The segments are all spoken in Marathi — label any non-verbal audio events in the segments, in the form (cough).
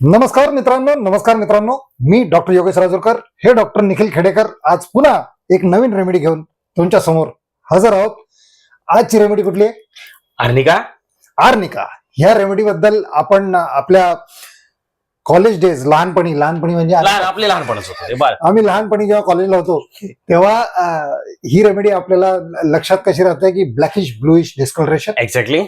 नमस्कार मित्रांनो नमस्कार मित्रांनो. मी डॉक्टर योगेश राजूरकर हे डॉक्टर निखिल खेडेकर आज पुन्हा एक नवीन रेमेडी घेऊन तुमच्यासमोर हजर आहोत. आजची रेमेडी कुठली आहे? Arnica arnica. ह्या रेमेडी बद्दल आपण आपल्या कॉलेज डेज लहानपणी लहानपणी म्हणजे लहान आपले लहानपणच होतं. हे बाळ आम्ही लहानपणी जेव्हा कॉलेजला होतो तेव्हा अं, ही रेमेडी आपल्याला लक्षात कशी राहते की blackish bluish discoloration exactly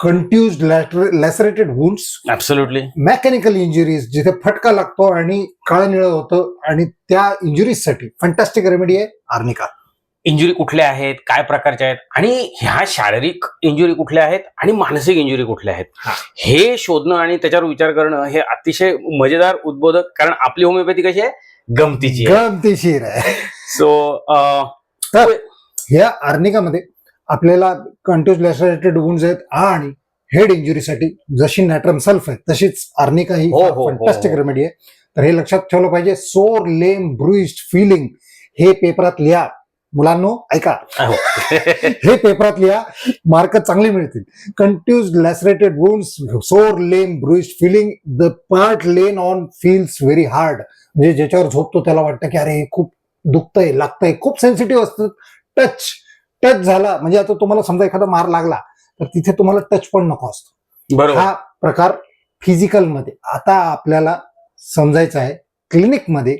contused lacerated wounds absolutely mechanical injuries जिथे फटका लागतो आणि काळं निळं होतं आणि त्या इंजुरीजसाठी फंटास्टिक रेमेडी आहे आर्निका इंजुरी कुठल्या आहेत? काय प्रकारच्या आहेत? आणि ह्या शारीरिक इंजुरी कुठल्या आहेत? आणि मानसिक इंजुरी कुठल्या आहेत? हा. शोधणं आणि त्याच्यावर विचार करणं हे अतिशय मजेदार उद्बोधक कारण आपली होमिओपॅथी कशी आहे? गमतीची गमतीशीर आहे. सो ह्या आर्निकामध्ये आपल्याला कंट्युज लॅसरेटेड वुंड्स आहेत आणि हेड इंजुरीसाठी जशी नॅट्रम सल्फ आहे तशीच आर्निका ही हो, हो, हो, फंटास्टिक हो. रेमेडी आहे. तर हे लक्षात ठेवलं पाहिजे सोर लेम ब्रुइस्ड फिलिंग हे पेपरात लिहा. मुलांनो ऐका. (laughs) हे. पेपरात लिहा मार्क चांगले मिळतील. Contused lacerated wounds sore lame bruised feeling the part lain on feels very hard म्हणजे ज्याच्यावर झोपतो त्याला वाटतं की अरे हे खूप दुखतंय लागतंय खूप सेन्सिटिव्ह असतं. टच टच झाला म्हणजे आता तुम्हाला समजा एखादा मार लागला तर तिथे तुम्हाला टच पण नको असतो. बरोबर. हा प्रकार फिजिकलमध्ये आता आपल्याला समजायचं आहे क्लिनिकमध्ये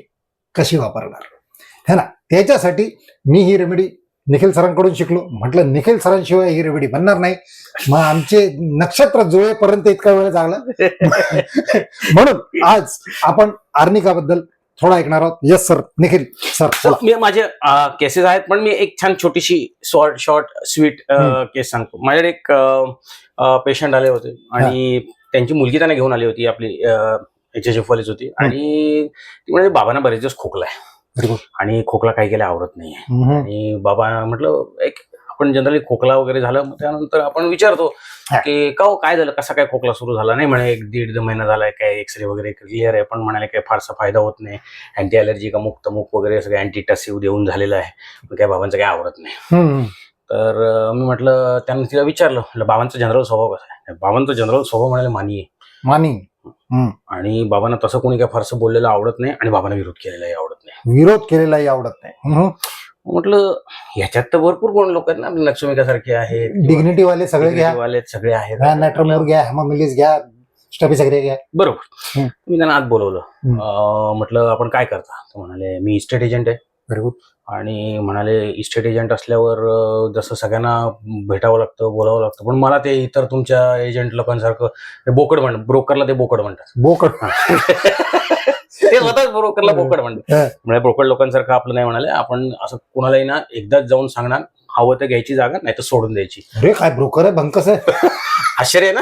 कशी वापरणार? है ना? त्याच्यासाठी मी ही रेमेडी निखिल सरांकडून शिकलो. म्हटलं निखिल सरांशिवाय ही रेमेडी बनणार नाही. मग आमचे नक्षत्र जुळेपर्यंत इतका वेळ लागला. (laughs) म्हणून आज आपण आर्निकाबद्दल थोडा ऐकणार आहोत. Yes sir Nikhil sir So, मी माझे केसेस आहेत पण मी एक छान छोटीशी शॉर्ट शॉर्ट स्वीट. केस सांगतो. माझ्याकडे एक पेशंट आले होते आणि त्यांची मुलगी त्यांना घेऊन आली होती आपली एच एच एफ वालीच होती. आणि ती म्हणजे बाबांना बरेच दिवस खोकला आहे Very good. आणि खोकला काही केल्या आवडत हम्म. आणि बाबा म्हटलं एक आपण जनरली खोकला वगैरे झालं मग त्यानंतर आपण विचारतो. की का हो, काय झालं? कसा काय खोकला सुरू झाला? नाही म्हणे एक दीड महिना झालाय काय एक्सरे वगैरे क्लिअर आहे पण म्हणाले काय फारसा फायदा होत नाही. अँटी अलर्जी का मुक्त मुक वगैरे सगळं अँटीटसिव्ह देऊन झालेलं आहे. पण काय बाबांचं काय आवडत नाही. तर मी म्हटलं त्यांनी तिला विचारलं म्हटलं बाबांचा जनरल स्वभाव कसा आहे? बाबांचा जनरल स्वभाव म्हणाले मानी आहे मानी आणि बाबांना तसं कोणी काय फारसं बोललेलं आवडत नाही आणि बाबांना विरोध केलेलाही आवडत नाही. विरोध केलेलाही आवडत नाही. म्हटलं ह्याच्यात तर भरपूर कोण लोक आहेत ना? आपली लक्ष्मीकासारखे आहेत किंवा डिग्निटी वाले सगळे घ्या. वाले सगळे आहेत. नॅट्रमोर घ्या हेमामिलीस घ्या स्टफी सगळे घ्या. बरोबर. मी त्यांना आत बोलवलं. म्हटलं आपण काय करता? म्हणाले मी इस्टेट एजंट आहे. गुड आणि म्हणाले इस्टेट एजंट असल्यावर जसं सगळ्यांना भेटावं लागतं बोलावं लागतं पण मला ते इतर तुमच्या एजंट लोकांसारखं बोकड म्हणतात ब्रोकरला ते बोकड म्हणतात. बोकड. (laughs) ते स्वतःच ब्रोकरला बोकड म्हणतात. हा. म्हणजे ब्रोकड लोकांसारखं आपलं नाही म्हणाले आपण असं कुणालाही ना एकदाच जाऊन सांगणार हवं तर घ्यायची जागा नाही तर सोडून द्यायची. अरे काय ब्रोकर आहे भंकस आहे. आश्चर्य आहे ना?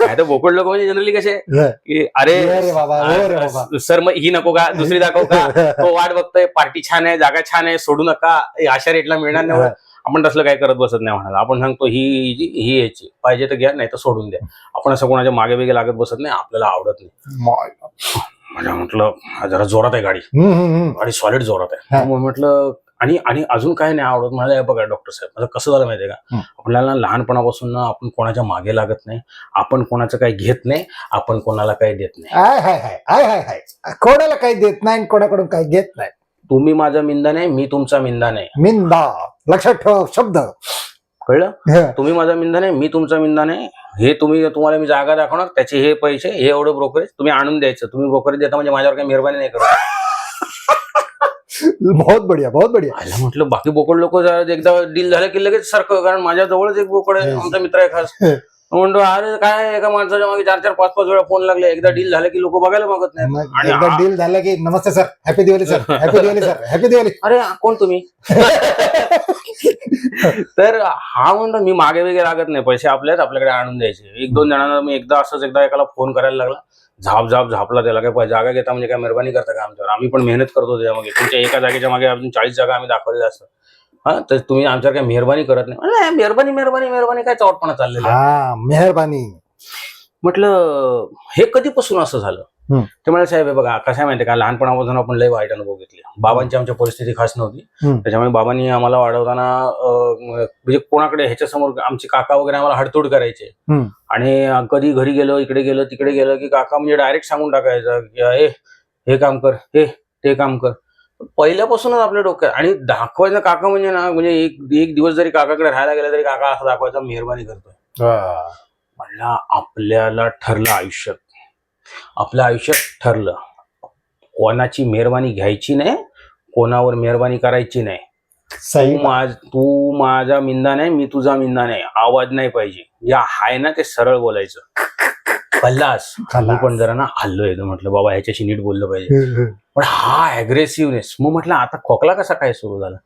नाही तर बोकड लोक म्हणजे जनरली कसे. की अरे अरे बाबा, अरे बाबा. सर मग ही नको का? दुसरी दाखव का? तो वाट बघतोय पार्टी छान आहे जागा छान आहे सोडू नका हे अशा रेटला मिळणार नाही आपण तसलं काय करत बसत नाही म्हणाला. आपण सांगतो ही ही- ही यायची पाहिजे तर घ्या नाही तर सोडून द्या. आपण असं कोणाच्या मागे बिगे लागत बसत नाही आपल्याला आवडत नाही. म्हणजे म्हटलं जरा जोरात आहे गाडी. गाडी सॉलिड जोरात आहे. मग म्हटलं आणि आणि अजून काय नाही आवडत. "हे बघा डॉक्टर साहेब माझं कसं झालं माहितीये का. आपल्याला लहानपणापासून ना आपण कोणाच्या मागे लागत नाही. आपण कोणाचं काही घेत नाही. आपण कोणाला काही देत नाही. आय हाय हाय आय हाय हाय. कोणाला काही देत नाही आणि कोणाकडून काही घेत नाही. तुम्ही माझा मिंदा नाही मी तुमचा मिंदा नाही. मिंदा. लक्षात ठेव शब्द. कळलं? हं. तुम्ही माझा मिंदा नाही मी तुमचा मिंदा नाही. हे तुम्ही तुम्हाला मी जागा दाखवणार त्याचे हे पैसे हे एवढं ब्रोकरेज तुम्ही आणून द्यायचं. तुम्ही ब्रोकरेज देता म्हणजे माझ्यावर काही मेहरबानी नाही करत. (laughs) बहुत बढिया बहुत बढिया. आयला म्हटलं बाकी बोकड लोक एकदा डील झालं की लगेच सारखं कारण माझ्या जवळच एक बोकड आहे. आमचा मित्र आहे खास. (laughs) म्हणतो अरे काय एका माणसाच्या मागे चार चार पाच पाच वेळा फोन लागले. एकदा डील झालं की लोक बघायला मागत नाही मग आणि एकदा डील झालं की नमस्ते sir happy Diwali sir happy Diwali sir happy Diwali अरे कोण तुम्ही? (laughs) तर हा म्हणतो मी मागे वगैरे लागत नाही. पैसे आपल्याच आपल्याकडे आणून द्यायचे. एक दोन जणांना मी एकदा असंच एकदा एकाला फोन करायला लागला. झाप झाप झापला त्याला. काय जागा घेता? म्हणजे काय मेहरबानी करता का आमच्यावर? आम्ही पण मेहनत करतो त्याच्यामागे. तुमच्या एका जागेच्या मागे अजून चाळीस जागा आम्ही दाखवलेल्या असतात. हा तर तुम्ही आमच्यावर काही मेहरबानी करत नाही म्हणलं, "नाही, मेहरबानी मेहरबानी मेहरबानी काय चौटपणा चाललेला आहे?" हा मेहरबानी म्हटलं हे कधीपासून असं झालं हम्म. ते म्हणाले साहेब हे बघा कसं आहे माहितीये का लहानपणापासून आपण लय वाईट अनुभव घेतले बाबांची आमच्या परिस्थिती खास नव्हती हम्म. त्याच्यामुळे बाबांनी आम्हाला वाढवताना अं, म्हणजे कोणाकडे ह्याच्या समोर आमचे काका वगैरे आम्हाला हडतोड करायचे हम्म. आणि कधी घरी गेलो इकडे गेलो तिकडे गेलो की काका म्हणजे डायरेक्ट सांगून टाकायचं की हे हे काम कर हे ते काम कर पहिल्यापासूनच आपल्या डोक्यात आणि दाखवायचं काका म्हणजे ना म्हणजे एक एक दिवस जरी काकाकडे राहायला गेला तरी काका असं दाखवायचा मेहरबानी करतोय. म्हणला आपल्याला ठरलं आयुष्यात आपल्या आयुष्यात ठरलं. कोणाची मेहरबानी घ्यायची नाही कोणावर मेहरबानी करायची नाही. माझ तू माझा मिंदा नाही मी तुझा मिंदा नाही. आवाज नाही पाहिजे. या हाय ना ते सरळ बोलायचं. पल्लास मी पण जरा ना हल्लोय म्हटलं बाबा ह्याच्याशी नीट बोललं पाहिजे. पण हा अग्रेसिव्हनेस मग म्हटलं आता खोकला कसा काय सुरू झाला?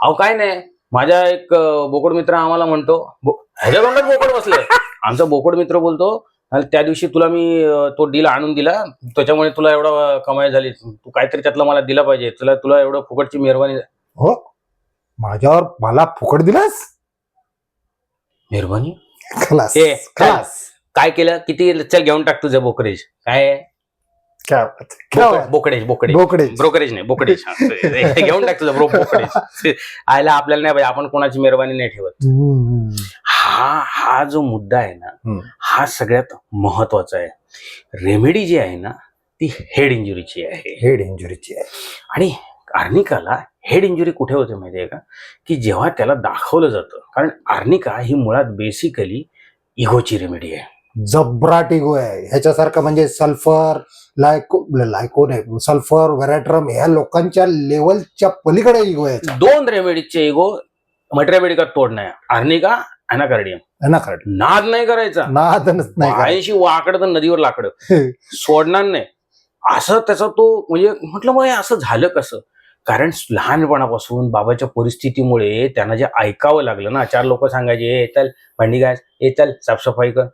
अहो काय नाही. माझा एक बोकड मित्र आम्हाला म्हणतो. ह्याच्या तोंडात बोकड बसले. आमचा बोकड मित्र बोलतो "अरे, त्या दिवशी तुला मी तो डील आणून दिला. त्याच्यामुळे तुला एवढा कमाई झाली. तू काहीतरी त्यातलं मला दिला पाहिजे. तुला तुला एवढं फुकटची मेहरबानी हो. माझ्यावर मला फुकट दिलास? मेहरबानी? खलास. ए, खलास. काय केलं? किती चल घेऊन टाक तुझं बोकरेज काय? आहे? क्या बात है, क्या बोकड- बात. बोकडेज बोकडेज. बोकडे ब्रोकरेज नाही बोकडेज. (laughs) हा, ते घेऊन टाक तुझं ब्रो बोकडेज. आयला आपल्याला नाही पाहिजे आपण कोणाची मेहरबानी नाही ठेवत. हम्म. हा हा जो मुद्दा आहे ना. हा सगळ्यात महत्त्वाचा आहे. रेमेडी जी आहे ना ती हेड इंजुरीची आहे. हेड इंजुरीची आहे. आणि आर्निकाला हेड इंजुरी कुठे होते माहितीये का? की जेव्हा त्याला दाखवलं जातं. कारण आर्निका ही मुळात बेसिकली इगोची रेमेडी आहे. जबराट इगो आहे. ह्याच्यासारखं म्हणजे सल्फर लायको लायको नाही सल्फर व्हॅरेट्रम ह्या लोकांच्या लेवलच्या पलीकडे इगो आहे. दोन रेमेडीचे इगो मटेरिया तोड नाही आर्निका अनाकार्डियम. खरं नाद नाही करायचा. नादनच नाही. ऐंशी वाकडं तर नदीवर लाकडं. (laughs) सोडणार नाही. असं त्याचा तो म्हणजे म्हटलं मग असं झालं कसं? कारण लहानपणापासून बाबाच्या परिस्थितीमुळे त्यांना जे ऐकावं लागलं ना चार लोक सांगायचे ए चल भांडी घास ए चल साफसफाई कर.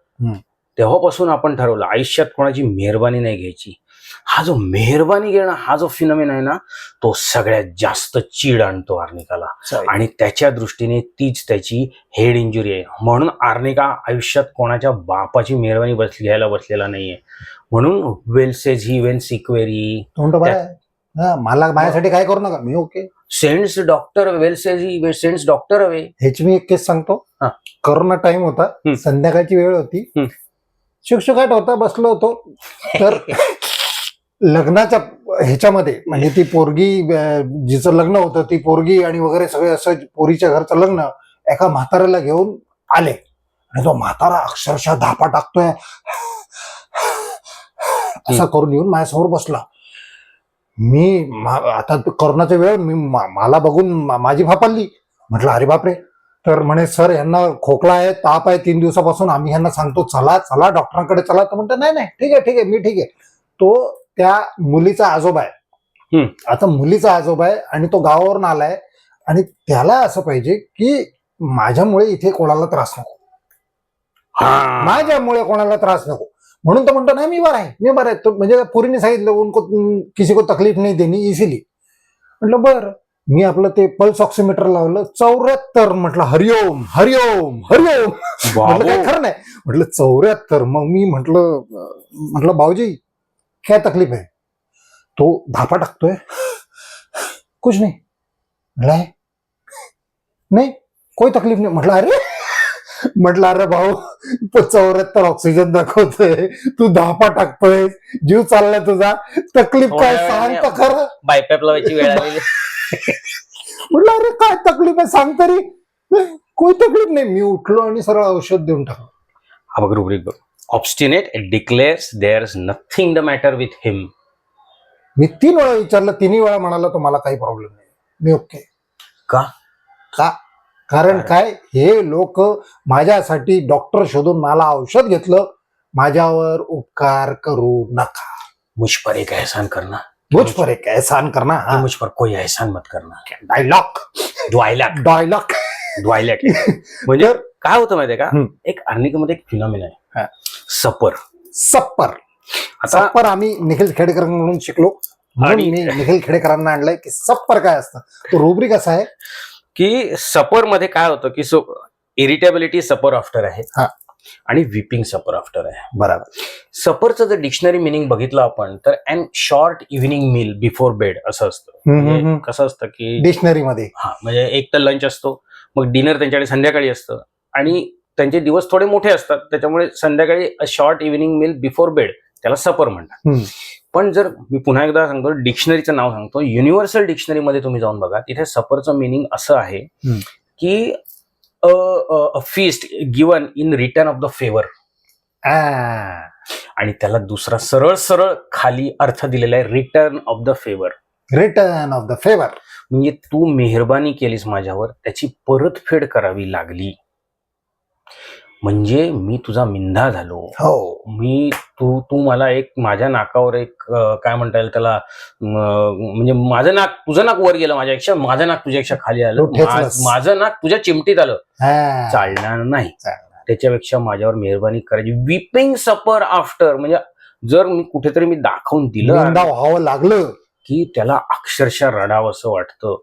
तेव्हापासून आपण ठरवलं आयुष्यात कोणाची मेहरबानी नाही घ्यायची. हा जो मेहरबानी घेणं हा जो फिनमेन आहे ना तो सगळ्यात जास्त चीड आणतो आर्निकाला. आणि त्याच्या दृष्टीने तीच त्याची हेड इंजुरी आहे. म्हणून आर्निका आयुष्यात कोणाच्या बापाची मेहरबानी बस घ्यायला बसलेला नाहीये. म्हणून वेल सेज ही वेन सिक्वेरी मला माझ्यासाठी काय करू नका. मी okay sends doctor well says sends doctor हवे ह्याची मी एक केस सांगतो. हा. करोना टाइम होता. हम्म. संध्याकाळची वेळ होती. हम्म. शिक्षकाट होता बसलो होतो. तर (laughs) लग्नाच्या ह्याच्यामध्ये म्हणजे ती पोरगी अं, जिचं लग्न होतं ती पोरगी आणि वगैरे सगळे असं पोरीच्या घरचं लग्न एका म्हाताऱ्याला घेऊन आले. आणि तो म्हातारा अक्षरशः धापा टाकतोय. असा करून येऊन माझ्यासमोर बसला. मी आता करोनाच्या वेळ मी मला बघून माझी फापालली म्हटलं अरे बापरे. तर म्हणे सर यांना खोकला आहे ताप आहे तीन दिवसापासून आम्ही यांना सांगतो चला चला डॉक्टरांकडे चला. तर म्हणतो नाही नाही ठीक आहे ठीक आहे मी ठीक आहे. तो त्या मुलीचा आजोबा आहे. आता मुलीचा आजोबा आहे आणि तो गावावरून आलाय आणि त्याला असं पाहिजे की माझ्यामुळे इथे कोणाला त्रास नको. माझ्यामुळे कोणाला त्रास नको. म्हणून तो म्हणतो नाही मी बरा आहे मी बरा आहे. तो म्हणजे पोरीने सांगितलं उनको किसी को तकलीफ नाही देनी इझिली म्हटलं बर. मी आपलं ते पल्स ऑक्सिमीटर लावलं चौऱ्याहत्तर म्हटलं हरिओम हरिओम हरिओम. म्हटलं काय खरं नाही. म्हटलं चौऱ्याहत्तर. मग मी म्हटलं म्हटलं भाऊजी काय तकलीफ आहे? तो धापा टाकतोय. कुछ नाही. म्हटलं "है? नाही कोई तकलीफ नाही. म्हटलं अरे म्हटलं अरे भाऊ तो चौऱ्याहत्तर ऑक्सिजन दाखवतोय. तू धापा टाकतोय. जीव चाललाय तुझा. तकलीफ काय सांग तर खरं. बायपॅप लावायची वेळ आलेली (laughs) म्हटलं अरे काय तकलीफ आहे? सांग तरी. "नाही, कोई तकलीफ नाही. मी उठलो आणि सरळ औषध देऊन टाकलं. हा बघ रुब्रिक बघ obstinate declares there is nothing the matter with him मी तीन वेळा विचारलं तिन्ही वेळा म्हणाला तो मला काही प्रॉब्लेम नाही. मी ओके का? का कारण काय? हे लोक माझ्यासाठी डॉक्टर शोधून मला औषध घेतलं. माझ्यावर उपकार करू नका. मुझ पर एक एहसान करना. मुझ पर एक एहसान करना कि मुझ पर कोई एहसान मत करना. डायलॉग द्वायलॅक डायलॉग द्वायलॅक म्हणजे काय होतं माहितीये का. एक अर्निकमध्ये एक फिनॉमिन हा. आहे सपर. सप्पर आता सप्पर आम्ही निखिल खेडेकर म्हणून शिकलो. म्हणून मी निखिल खेडेकरांना आणलंय की सप्पर काय असतं? तो रुब्रिक असा आहे. की सपरमध्ये काय होतं की सो इरिटेबिलिटी सपर आफ्टर आहे. हा. आणि विपिंग सपर आफ्टर आहे. बरोबर. सपरचं जर डिक्शनरी मिनिंग बघितलं आपण तर and short evening meal before bed असं असतं. म्हणजे. कसं असतं की डिक्शनरी मध्ये. हा म्हणजे एक तर लंच असतो मग डिनर त्यांच्याकडे संध्याकाळी असतं. आणि त्यांचे दिवस थोडे मोठे असतात त्याच्यामुळे संध्याकाळी short evening meal before bed त्याला सपर म्हणतात. पण जर मी पुन्हा एकदा सांगतो डिक्शनरीचं नाव सांगतो. युनिव्हर्सल डिक्शनरीमध्ये तुम्ही जाऊन बघा. तिथे सपरचं मिनिंग असं आहे. की a feast given in return of the favour आणि त्याला दुसरा सरळ सरळ खाली अर्थ दिलेला आहे return of the favour return of the favour म्हणजे तू मेहरबानी केलीस माझ्यावर त्याची परतफेड करावी लागली. म्हणजे मी तुझा मिंधा झालो. हो. मी तू तू मला एक माझ्या नाकावर एक अं, काय म्हणता येईल त्याला अं, म्हणजे माझं नाक तुझं नाक वर गेलं माझ्यापेक्षा माझं नाक तुझ्यापेक्षा खाली आलं. तू ठेचलंस. मा- माझं नाक तुझ्या चिमटीत आलं. हा. चालणार नाही. चालणार. त्याच्यापेक्षा माझ्यावर मेहरबानी करायची. विपिंग सपर आफ्टर म्हणजे जर मी कुठेतरी मी दाखवून दिलं निंदा व्हावं लागलं. की त्याला अक्षरशः रडावं असं वाटतं.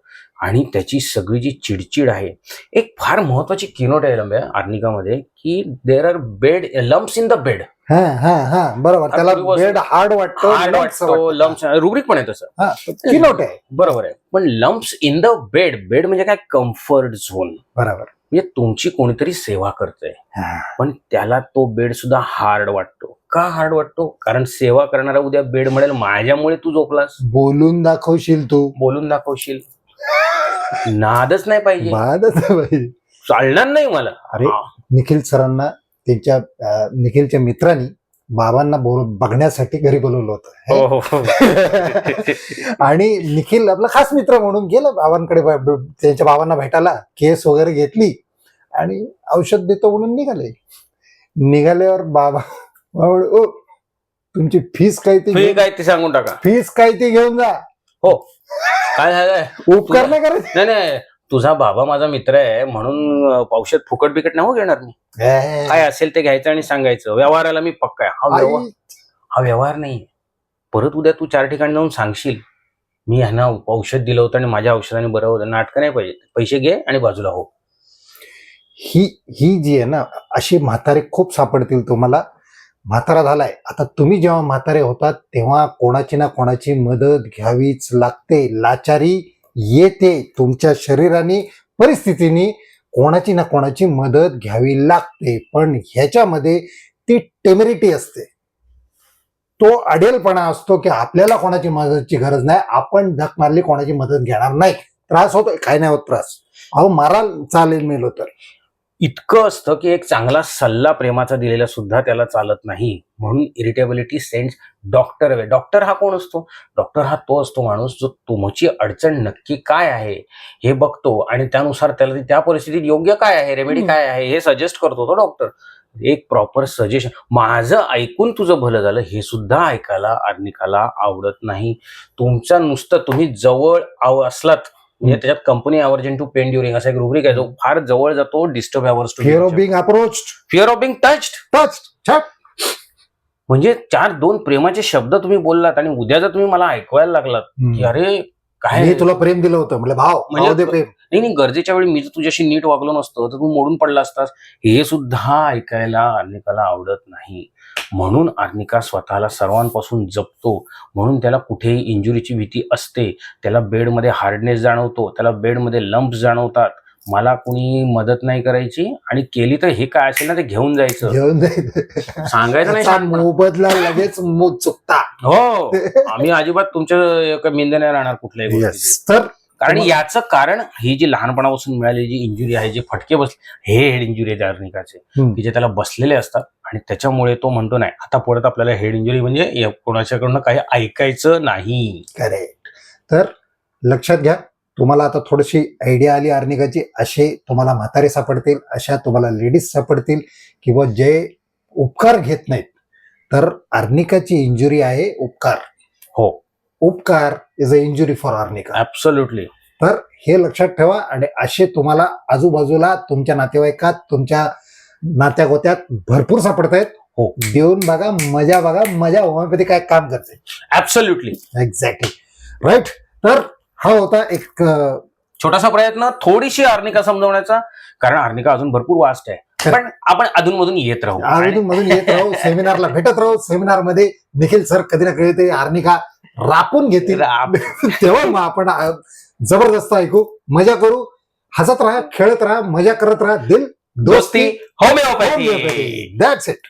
आणि त्याची सगळी जी चिडचिड आहे एक फार महत्वाची किनोट आहे लंब्या आर्निकामध्ये की there are bed lumps in the bed हा हा हा बरोबर. त्याला. बेड हार्ड वाटतो हार्ड वाटतो लम्प्स लम्प्स आहे तसं. किनोट आहे. बरोबर आहे. पण lumps in the bed bed म्हणजे काय? कम्फर्ट झोन बरोबर. म्हणजे तुमची कोणीतरी सेवा करतंय. हा. पण त्याला तो बेड सुद्धा हार्ड वाटतो. का हार्ड वाटतो? कारण सेवा करणारा उद्या बेड म्हणेल माझ्यामुळे तू झोपलास. बोलून दाखवशील तू. बोलून दाखवशील. नादच नाही पाहिजे. आहे बाई. चालणार नाही मला. अरे. निखिल सरांना त्यांच्या अं, निखिलच्या मित्रांनी बाबांना बोल बघण्यासाठी घरी बोलवलं होतं. हो, हो, हो. (laughs) आणि निखिल आपला खास मित्र म्हणून गेला बाबांकडे ब- ब- त्यांच्या बाबांना भेटायला केस वगैरे घेतली आणि औषध देतो म्हणून निघाले. निघाल्यावर बाबा बाबा म्हणे, "ओ, तुमची फीस काय ती आहे ते सांगून टाका. फीस काय ती घेऊन जा. हो. काय झालंय? उपकार नाही करायचे. नाही नाही. तुझा बाबा माझा मित्र आहे म्हणून औषध फुकट बिकट नाही हो घेणार मी. काय असेल ते घ्यायचं आणि सांगायचं. व्यवहाराला मी पक्का आहे. हा व्यवहार हा व्यवहार नाही. परत उद्या तू चार ठिकाणी जाऊन सांगशील. मी ह्यांना औषध दिलं होतं आणि माझ्या औषधाने बरं होतं. नाटकं नाही पाहिजे. पैसे घे आणि बाजूला हो. ही ही जी आहे ना अशी म्हातारे खूप सापडतील तुम्हाला. म्हातारा झालाय. आता तुम्ही जेव्हा म्हातारे होतात तेव्हा कोणाची ना कोणाची मदत घ्यावीच लागते. लाचारी येते तुमच्या शरीराने परिस्थितीने. कोणाची ना कोणाची मदत घ्यावी लागते. पण ह्याच्यामध्ये ती टेमरिटी असते. तो अडेलपणा असतो की आपल्याला कोणाची मदतची गरज नाही. आपण धक मारली कोणाची मदत घेणार नाही. त्रास होतोय काय नाही होत त्रास. अहो माराल चालेल मेलो तर. इतकं असतं की एक चांगला सल्ला प्रेमाचा दिलेला सुद्धा त्याला चालत नाही. म्हणून irritability sends doctor away doctor हा कोण असतो? डॉक्टर हा तो असतो माणूस जो तुमची अडचण नक्की काय आहे हे बघतो आणि त्यानुसार त्याला त्या परिस्थितीत योग्य काय आहे? रेमेडी. काय आहे? हे सजेस्ट करतो तो डॉक्टर एक प्रॉपर सजेशन माझं ऐकून तुझं भलं झालं हे सुद्धा ऐकायला आर्निकाला आवडत नाही. तुमचा नुसतं तुम्ही जवळ आव- असलात म्हणजे त्याच्यात company aversion to pain during असा एक रुब्रिक आहे जो फार जवळ जातो disturb averse to fear of being approach fear of being touched touch छप म्हणजे चार दोन प्रेमाचे शब्द तुम्ही बोललात आणि उद्या जर तुम्ही मला ऐकवायला लागलात की अरे काय? मी तुला प्रेम दिलं होतं. म्हणजे भाव म्हणजे- भाव दे प्रेम. नाही नाही गरजेच्या वेळी मी जर तुझ्याशी नीट वागलो नसतो तर तू मोडून पडला असतास. हे सुद्धा ऐकायला अर्निकाला आवडत नाही. म्हणून अर्निका स्वतःला सर्वांपासून जपतो. म्हणून त्याला कुठेही इंजुरीची भीती असते. त्याला बेडमध्ये हार्डनेस जाणवतो. त्याला बेडमध्ये लंप्स जाणवतात. मला कुणी मदत नाही करायची आणि केली तर हे काय असेल ना ते घेऊन जायचं. घेऊन जायचं. सांगायचं नाही. मोबदला लगेच मो चुकता. हो. आम्ही अजिबात तुमच्या मिंद नाही राहणार कुठल्याही तर कारण याचं कारण ही जी लहानपणापासून मिळालेली जी इंजुरी आहे जे फटके बसले हे हेड इंजुरी आहे अर्निकाचे हम्म. की जे त्याला बसलेले असतात. आणि त्याच्यामुळे तो म्हणतो नाही आता परत आपल्याला हेड इंजुरी म्हणजे कोणाच्याकडनं काही ऐकायचं नाही. करेक्ट तर लक्षात घ्या तुम्हाला आता थोडीशी आयडिया आली अर्निकाची असे तुम्हाला म्हातारे सापडतील अशा तुम्हाला लेडीज सापडतील किंवा जे उपकार घेत नाहीत तर अर्निकाची इंजुरी आहे उपकार. हो. उपकार is a injury for arnica absolutely तर हे लक्षात ठेवा आणि असे तुम्हाला आजूबाजूला तुमच्या नातेवाईकात तुमच्या नात्यागोत्यात भरपूर सापडत आहेत हो. देऊन बघा मजा बघा मजा होमिओपॅथी काय काम करते ऍब्सोल्युटली एक्झॅक्टली राईट तर हा होता एक छोटासा प्रयत्न थोडीशी अर्निका समजवण्याचा कारण अर्निका अजून भरपूर वास्ट आहे. पण आपण अधूनमधून येत राहू. आणि अजून मधून येत राहू (laughs) सेमिनारला भेटत राहू. सेमिनारमध्ये निखिल सर कधी ना कधी ते आर्निका रापून घेतील. (laughs) तेव्हा मग आपण जबरदस्त ऐकू मजा करू. हसत राहा खेळत राहा मजा करत राहा. दिल दोस्ती होमिओपॅथी. That's it